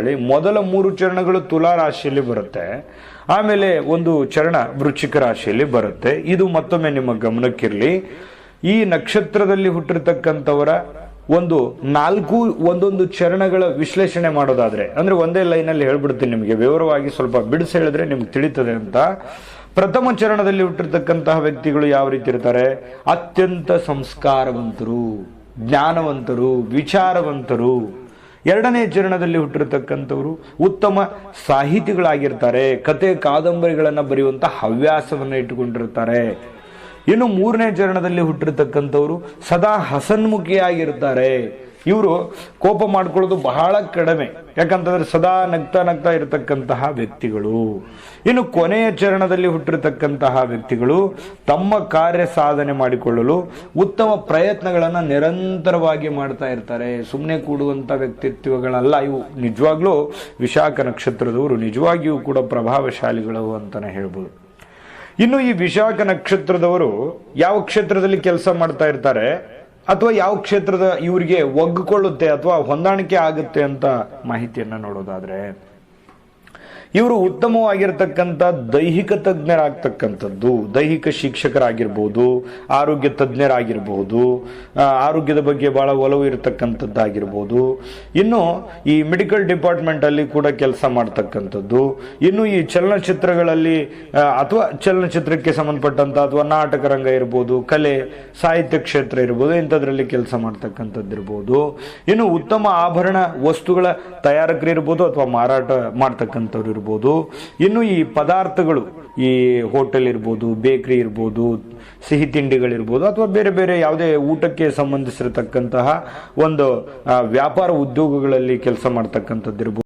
ಹೇಳಿ, ಮೊದಲ ಮೂರು ಚರಣಗಳು ತುಲಾ ರಾಶಿಯಲ್ಲಿ ಬರುತ್ತೆ, ಆಮೇಲೆ ಒಂದು ಚರಣ ವೃಶ್ಚಿಕ ರಾಶಿಯಲ್ಲಿ ಬರುತ್ತೆ. ಇದು ಮತ್ತೊಮ್ಮೆ ನಿಮ್ಮ ಗಮನಕ್ಕಿರಲಿ. ಈ ನಕ್ಷತ್ರದಲ್ಲಿ ಹುಟ್ಟಿರ್ತಕ್ಕಂಥವರ ಒಂದು ನಾಲ್ಕು, ಒಂದೊಂದು ಚರಣಗಳ ವಿಶ್ಲೇಷಣೆ ಮಾಡೋದಾದ್ರೆ, ಅಂದ್ರೆ ಒಂದೇ ಲೈನಲ್ಲಿ ಹೇಳ್ಬಿಡ್ತೀನಿ ನಿಮಗೆ, ವಿವರವಾಗಿ ಸ್ವಲ್ಪ ಬಿಡಿಸಿ ಹೇಳಿದ್ರೆ ನಿಮ್ಗೆ ತಿಳಿತದೆ ಅಂತ. ಪ್ರಥಮ ಚರಣದಲ್ಲಿ ಹುಟ್ಟಿರ್ತಕ್ಕಂತಹ ವ್ಯಕ್ತಿಗಳು ಯಾವ ರೀತಿ ಇರ್ತಾರೆ? ಅತ್ಯಂತ ಸಂಸ್ಕಾರವಂತರು, ಜ್ಞಾನವಂತರು, ವಿಚಾರವಂತರು. ಎರಡನೇ ಚರಣದಲ್ಲಿ ಹುಟ್ಟಿರತಕ್ಕಂಥವರು ಉತ್ತಮ ಸಾಹಿತಿಗಳಾಗಿರ್ತಾರೆ ಕತೆ ಕಾದಂಬರಿಗಳನ್ನು ಬರೆಯುವಂಥ ಹವ್ಯಾಸವನ್ನು ಇಟ್ಟುಕೊಂಡಿರ್ತಾರೆ. ಇನ್ನು ಮೂರನೇ ಚರಣದಲ್ಲಿ ಹುಟ್ಟಿರತಕ್ಕಂಥವ್ರು ಸದಾ ಹಸನ್ಮುಖಿಯಾಗಿರ್ತಾರೆ. ಇವರು ಕೋಪ ಮಾಡ್ಕೊಳ್ಳೋದು ಬಹಳ ಕಡಿಮೆ. ಯಾಕಂತಂದ್ರೆ ಸದಾ ನಗ್ತಾ ನಗ್ತಾ ಇರತಕ್ಕಂತಹ ವ್ಯಕ್ತಿಗಳು. ಇನ್ನು ಕೊನೆಯ ಚರಣದಲ್ಲಿ ಹುಟ್ಟಿರತಕ್ಕಂತಹ ವ್ಯಕ್ತಿಗಳು ತಮ್ಮ ಕಾರ್ಯ ಸಾಧನೆ ಮಾಡಿಕೊಳ್ಳಲು ಉತ್ತಮ ಪ್ರಯತ್ನಗಳನ್ನು ನಿರಂತರವಾಗಿ ಮಾಡ್ತಾ ಇರ್ತಾರೆ. ಸುಮ್ಮನೆ ಕೂಡುವಂತ ವ್ಯಕ್ತಿತ್ವಗಳಲ್ಲ, ಇವು ನಿಜವಾಗ್ಲೂ ವಿಶಾಖ ನಕ್ಷತ್ರದವರು, ನಿಜವಾಗಿಯೂ ಕೂಡ ಪ್ರಭಾವಶಾಲಿಗಳು ಅಂತಾನೆ ಹೇಳ್ಬೋದು. ಇನ್ನು ಈ ವಿಶಾಖ ನಕ್ಷತ್ರದವರು ಯಾವ ಕ್ಷೇತ್ರದಲ್ಲಿ ಕೆಲಸ ಮಾಡ್ತಾ ಇರ್ತಾರೆ? ಅಥವಾ ಯಾವ ಕ್ಷೇತ್ರದ ಇವರಿಗೆ ಒಗ್ಗಿಕೊಳ್ಳುತ್ತೆ ಅಥವಾ ಹೊಂದಾಣಿಕೆ ಆಗುತ್ತೆ ಅಂತ ಮಾಹಿತಿಯನ್ನ ನೋಡೋದಾದ್ರೆ ಇವರು ಉತ್ತಮವಾಗಿರ್ತಕ್ಕಂಥ ದೈಹಿಕ ತಜ್ಞರಾಗ್ತಕ್ಕಂಥದ್ದು. ದೈಹಿಕ ಶಿಕ್ಷಕರಾಗಿರ್ಬೋದು, ಆರೋಗ್ಯ ತಜ್ಞರಾಗಿರ್ಬೋದು ಆರೋಗ್ಯದ ಬಗ್ಗೆ ಭಾಳ ಒಲವು ಇರತಕ್ಕಂಥದ್ದಾಗಿರ್ಬೋದು. ಇನ್ನು ಈ ಮೆಡಿಕಲ್ ಡಿಪಾರ್ಟ್ಮೆಂಟಲ್ಲಿ ಕೂಡ ಕೆಲಸ ಮಾಡ್ತಕ್ಕಂಥದ್ದು. ಇನ್ನು ಈ ಚಲನಚಿತ್ರಗಳಲ್ಲಿ ಅಥವಾ ಚಲನಚಿತ್ರಕ್ಕೆ ಸಂಬಂಧಪಟ್ಟಂಥ, ಅಥವಾ ನಾಟಕ ರಂಗ ಇರ್ಬೋದು, ಕಲೆ, ಸಾಹಿತ್ಯ ಕ್ಷೇತ್ರ ಇರ್ಬೋದು, ಇಂಥದ್ರಲ್ಲಿ ಕೆಲಸ ಮಾಡ್ತಕ್ಕಂಥದ್ದಿರ್ಬೋದು. ಇನ್ನು ಉತ್ತಮ ಆಭರಣ ವಸ್ತುಗಳ ತಯಾರಕರಿರ್ಬೋದು, ಅಥವಾ ಮಾರಾಟ ಮಾಡ್ತಕ್ಕಂಥವ್ರು ಇರ್ಬೋದು ಇನ್ನು ಈ ಪದಾರ್ಥಗಳು, ಈ ಹೋಟೆಲ್ ಇರ್ಬೋದು, ಬೇಕರಿ ಇರ್ಬೋದು, ಸಿಹಿ ತಿಂಡಿಗಳಿರ್ಬೋದು ಅಥವಾ ಬೇರೆ ಬೇರೆ ಯಾವುದೇ ಊಟಕ್ಕೆ ಸಂಬಂಧಿಸಿರತಕ್ಕಂತಹ ಒಂದು ವ್ಯಾಪಾರ ಉದ್ಯೋಗಗಳಲ್ಲಿ ಕೆಲಸ ಮಾಡ್ತಕ್ಕಂಥದ್ದು ಇರ್ಬೋದು